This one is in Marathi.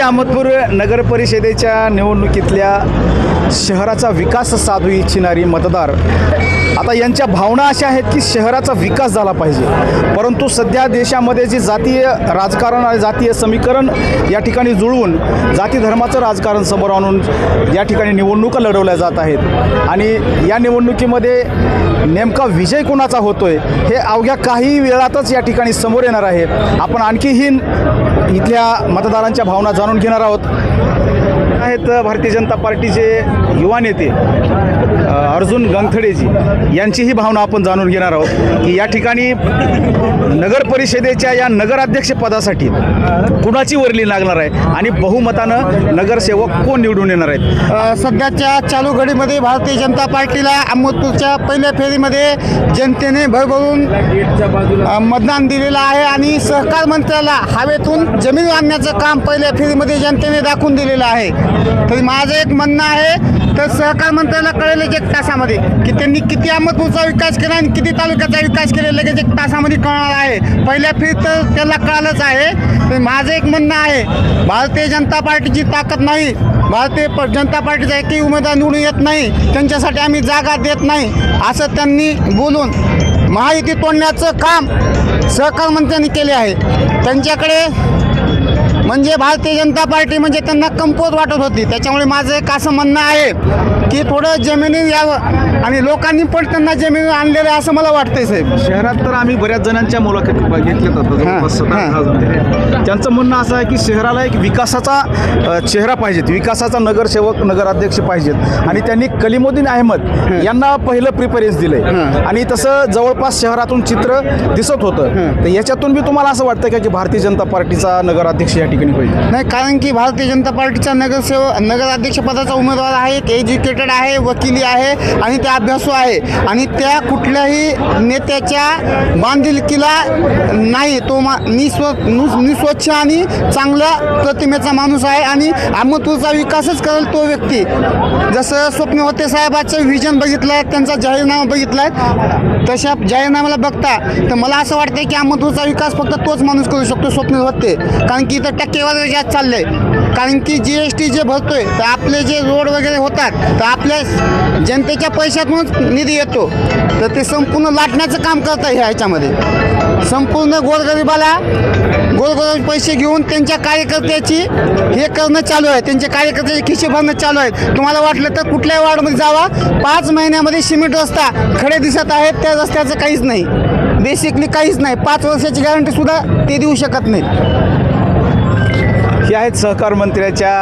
येथे अहमदपूर नगर परिषदेच्या निवडणुकीतल्या शहराचा विकास साधू इच्छिणारी मतदार. आता यांच्या भावना अशा आहेत की शहराचा विकास झाला पाहिजे. परंतु सध्या देशामध्ये जे जातीय राजकारण आणि जातीय समीकरण या ठिकाणी जुळवून जाती धर्माचं राजकारण समोर आणून या ठिकाणी निवडणुका लढवल्या जात आहेत. आणि या निवडणुकीमध्ये नेमका विजय कोणाचा होतोय हे अवघ्या काही वेळातच या ठिकाणी समोर येणार आहे. आपण आणखीही इथल्या मतदारांच्या भावना जाणून घेणार आहोत. आहेत भारतीय जनता पार्टीचे युवा नेते. अर्जुन गंगथडेजी यांचीही भावना आपण जाणून घेणार आहोत की या ठिकाणी नगर परिषदेच्या या नगराध्यक्ष पदासाठी कुणाची वर्ली लागणार आहे आणि बहुमतानं नगरसेवक कोण निवडून येणार आहेत? सध्याच्या चालू घडीमध्ये भारतीय जनता पार्टीला अहमदपूरच्या पहिल्या फेरीमध्ये जनतेने भरभरून मतदान दिलेलं आहे आणि सहकार मंत्र्याला हवेतून जमीन आणण्याचं काम पहिल्या फेरीमध्ये जनतेने दाखवून दिलेलं आहे. तरी माझं एक म्हणणं आहे तर सहकार मंत्र्याला कळेल एक तासामध्ये की त्यांनी किती अहमदपूरचा विकास केला आणि किती तालुक्याचा विकास केला लगेच एक तासामध्ये कळणार आहे. पहिल्या फिर तर त्याला कळालंच आहे. माझं एक म्हणणं आहे भारतीय जनता पार्टीची ताकद नाही. भारतीय प- जनता पार्टीचा एकही उमेदवार निवडून येत नाही. त्यांच्यासाठी आम्ही जागा देत नाही. असं त्यांनी बोलून महायुती तोडण्याचं काम सहकार मंत्र्यांनी केले आहे. त्यांच्याकडे म्हणजे भारतीय जनता पार्टी म्हणजे त्यांना कमकुवत वाटत होती. त्याच्यामुळे माझं एक असं म्हणणं आहे की थोडं जमिनी यावं आणि लोकांनी पण त्यांना जमिनी आणलेलं आहे असं मला वाटतंय साहेब. शहरात तर आम्ही बऱ्याच जणांच्या मुलाखती घेतल्या जातात. त्यांचं म्हणणं असं आहे की शहराला एक विकासाचा चेहरा पाहिजेत. विकासाचा नगरसेवक नगराध्यक्ष पाहिजेत. आणि त्यांनी कलिमुद्दीन अहमद यांना पहिलं प्रिफरन्स दिलंय. आणि तसं जवळपास शहरातून चित्र दिसत होतं. तर याच्यातून बी तुम्हाला असं वाटतं का की भारतीय जनता पार्टीचा नगराध्यक्ष या ठिकाणी होईल नाही कारण की भारतीय जनता पार्टीचा नगरसेवक नगराध्यक्षपदाचा उमेदवार आहे एक एज्युकेटेड आहे वकिली आहे आणि त्या अभ्यासू आहे. आणि त्या कुठल्याही नेत्याच्या बांधिलकीला नाही तो मा निस्व नुस- निस्वच्छ आणि चांगल्या प्रतिमेचा माणूस आहे आणि अहमदपूरचा विकासच करेल तो व्यक्ती. जसं स्वप्न होते साहेबाचं व्हिजन बघितलं आहे त्यांचा जाहीरनामा बघितला आहे तशा जाहीरनाम्याला बघता तर मला असं वाटतं की अहमदपूरचा विकास फक्त तोच माणूस करू शकतो स्वप्न होते. कारण की इथं टक्केवारी जास्त आहे कारण की जी एस टी जे भरतोय तर आपले जे रोड वगैरे होतात तर आपल्या जनतेच्या पैशातूनच निधी येतो. तर ते संपूर्ण लाटण्याचं काम करत आहे ह्याच्यामध्ये. संपूर्ण गोरगरिबाला गोरगरीब पैसे घेऊन त्यांच्या कार्यकर्त्याची हे करणं चालू आहे. त्यांच्या कार्यकर्त्याचे खिशे भरणं चालू आहे तुम्हाला वाटलं तर कुठल्याही वार्डमध्ये जावा. पाच महिन्यामध्ये सिमेंट रस्ता खडे दिसत आहेत. त्या रस्त्याचं काहीच नाही. बेसिकली काहीच नाही. पाच वर्षाची गॅरंटीसुद्धा ते देऊ शकत नाहीत. हे आहेत सहकार मंत्र्याच्या